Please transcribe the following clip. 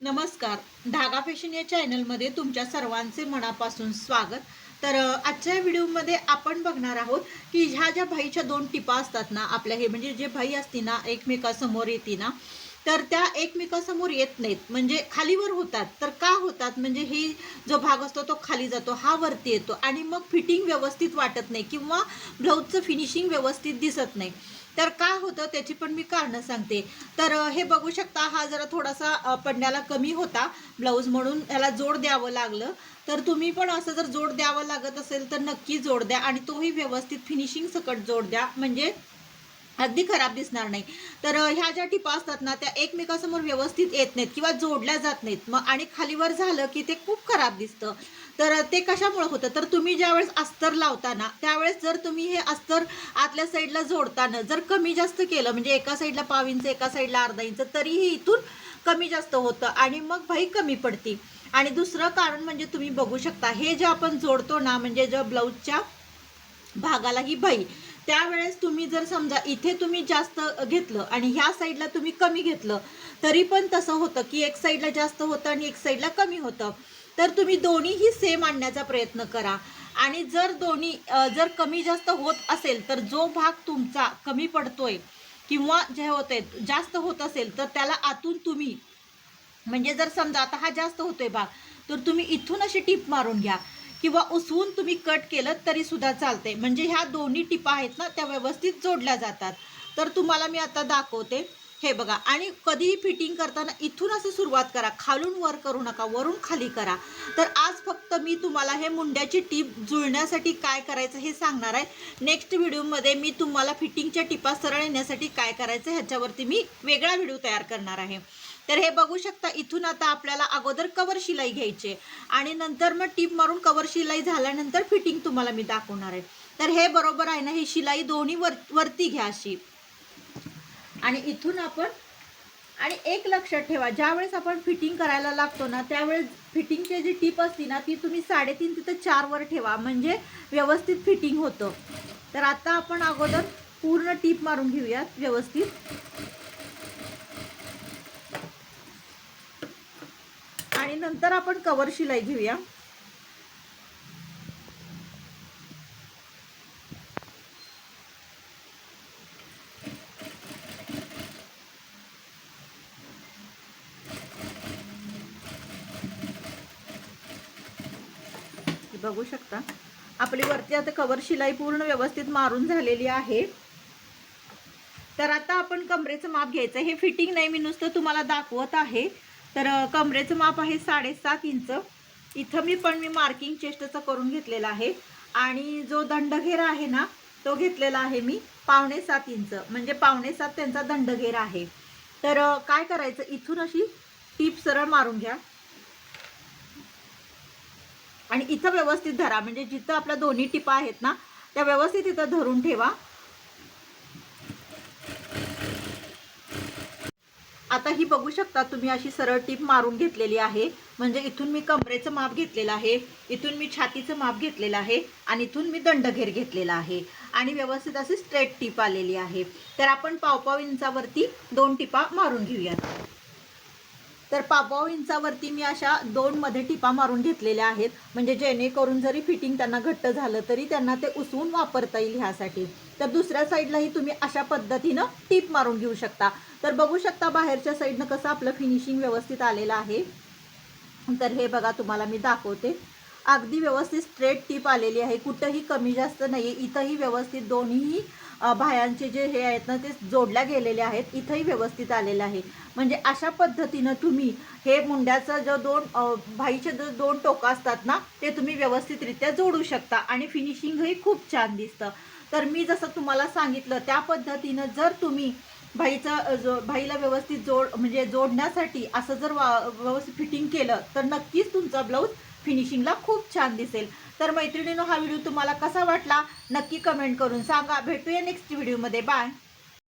नमस्कार. धागा फॅशन या चॅनलमध्ये तुमच्या सर्वांचे मनापासून स्वागत. तर आजच्या व्हिडिओमध्ये आपण बघणार आहोत की ह्या ज्या भाईच्या दोन टिपा असतात ना आपल्या हे म्हणजे जे भाई असते ना एकमेकासमोर येते ना तर त्या एकमेकासमोर येत नाहीत. म्हणजे खालीवर होतात. तर का होतात? म्हणजे हे जो भाग असतो तो खाली जातो हा वरती येतो आणि मग फिटिंग व्यवस्थित वाटत नाही किंवा ब्लाऊजचं फिनिशिंग व्यवस्थित दिसत नाही. तर का होतं त्याची पण मी कारणं सांगते. तर हे बघू शकता हा जरा थोडासा पडण्याला कमी होता ब्लाऊज म्हणून ह्याला जोड द्यावं लागलं. तर तुम्ही पण असं जर जोड द्यावं लागत असेल तर नक्की जोड द्या आणि तोही व्यवस्थित फिनिशिंग सकट जोड द्या. म्हणजे अगदी खराब दिसणार नाही. तर ह्या ज्या टिपा असतात ना त्या एकमेकासमोर व्यवस्थित येत नाहीत किंवा जोडल्या जात नाहीत. मग आणि खालीवर झालं की ते खूप खराब दिसतं. तर ते कशामुळे होतं? तर तुम्ही ज्यावेळेस अस्तर लावताना त्यावेळेस जर तुम्ही हे अस्तर आतल्या साईडला जोडताना जर कमी जास्त केलं म्हणजे एका साईडला पाव इंच एका साईडला अर्धा इंच तरीही इथून कमी जास्त होतं आणि मग भाई कमी पडती. आणि दुसरं कारण म्हणजे तुम्ही बघू शकता हे जे आपण जोडतो ना म्हणजे ज्या ब्लाऊजच्या भागाला ही बाई त्यावेळेस तुम्ही जर समजा इथे तुम्ही जास्त घेतलं आणि ह्या साईडला तुम्ही कमी घेतलं तरी पण तसं होतं की एक साईडला जास्त होतं आणि एक साईडला कमी होतं. तर तुम्ही दोन्हीही सेम आणण्याचा प्रयत्न करा. आणि जर दोन्ही जर कमी जास्त होत असेल तर जो भाग तुमचा कमी पडतोय किंवा जे होते जास्त होत असेल तर त्याला आतून तुम्ही म्हणजे जर समजा आता हा जास्त होतोय भाग तर तुम्ही इथून अशी टीप मारून घ्या. किंवा उसवून तुम्ही कट केलं तरी सुद्धा चालते म्हणजे ह्या दोन्ही टिपा आहेत ना त्या व्यवस्थित जोडल्या जातात. तर तुम्हाला मी आता दाखवते. हे बघा आणि कधीही फिटिंग करताना इथून असं सुरुवात करा. खालून वर करू नका वरून खाली करा. तर आज फक्त मी तुम्हाला हे मुंड्याची टीप जुळण्यासाठी काय करायचं हे सांगणार आहे. नेक्स्ट व्हिडिओमध्ये मी तुम्हाला फिटिंगच्या टिपा सरळ येण्यासाठी काय करायचं ह्याच्यावरती मी वेगळा व्हिडिओ तयार करणार आहे. तर हे बघू शकता इथून आता आपल्याला अगोदर कवर शिलाई घ्यायची आहे. आणि नंतर मग टीप मारून कवर शिलाई झाल्यानंतर फिटिंग तुम्हाला मी दाखवणार आहे. तर हे बरोबर आहे ना ही शिलाई दोन्ही वर वरती घ्या अशी. आणि इथून आपण आणि एक लक्षात ठेवा ज्यावेळेस आपण फिटिंग करायला लागतो ना त्यावेळेस फिटिंगची जी टीप असती ना ती तुम्ही साडेतीन तिथं चारवर ठेवा म्हणजे व्यवस्थित फिटिंग होतं. तर आता आपण अगोदर पूर्ण टीप मारून घेऊयात व्यवस्थित. आणि नंतर आपण कवर शिलाई घेऊया. बघू शकता. आपली वरती आता कवर शिलाई पूर्ण व्यवस्थित मारून झालेली आहे. तर आता आपण कमरेचं माप घ्यायचं. हे फिटिंग नाही मी नुसतं तुम्हाला दाखवत आहे. तर कमरेचं माप आहे साडेसात इंच. इथं मी पण मी मार्किंग चेस्टचं करून घेतलेलं आहे. आणि जो दंडघेरा आहे ना तो घेतलेला आहे मी पावणे सात इंच. म्हणजे पावणे सात त्यांचा दंडघेर आहे. तर काय करायचं? इथून अशी टीप सरळ मारून घ्या. आणि इथं व्यवस्थित धरा. म्हणजे जिथं आपल्या दोन्ही टिपा आहेत ना त्या व्यवस्थित इथं धरून ठेवा. आता ही बघू शकता तुम्ही अशी सरळ टीप मारून घेतलेली आहे. म्हणजे इथून मी कमरेचं माप घेतलेलं आहे इथून मी छातीचं माप घेतलेलं आहे आणि इथून मी दंडघेर घेतलेला आहे. आणि व्यवस्थित अशी स्ट्रेट टीप आलेली आहे. तर आपण पावपाव इंचावरती दोन टिपा मारून घेऊयात. तर पावपाव इंचावरती मी अशा दोन मध्ये टिपा मारून घेतलेल्या आहेत. म्हणजे जेणेकरून जरी फिटिंग त्यांना घट्ट झालं तरी त्यांना ते उसवून वापरता येईल ह्यासाठी. तर दुसऱ्या साईडलाही तुम्ही अशा पद्धतीनं टीप मारून घेऊ शकता. तर बघू शकता बाहेरच्या साईडनं कसं आपलं फिनिशिंग व्यवस्थित आलेलं आहे. तर हे बघा तुम्हाला मी दाखवते. अगदी व्यवस्थित स्ट्रेट टीप आलेली आहे. कुठंही कमी जास्त नाही आहे इथंही व्यवस्थित दोन्हीही भायांचे जे हे आहेत ना ते जोडल्या गेलेले आहेत. इथंही व्यवस्थित आलेलं आहे. म्हणजे अशा पद्धतीनं तुम्ही हे मुंड्याचं जो दोन भाईचे जो दोन टोकं असतात ना ते तुम्ही व्यवस्थितरित्या जोडू शकता आणि फिनिशिंगही खूप छान दिसतं. तर मी जसं तुम्हाला सांगितलं त्या पद्धतीनं जर तुम्ही भाईचं जो भाईला व्यवस्थित जोड म्हणजे जोडण्यासाठी असं जर वा व्यवस्थित फिटिंग केलं तर नक्कीच तुमचा ब्लाऊज फिनिशिंगला खूप छान दिसेल. तर मैत्रिणीनो हा व्हिडिओ तुम्हाला कसा वाटला? नक्की कमेंट करून सांगा. भेटूया नेक्स्ट व्हिडिओमध्ये बाय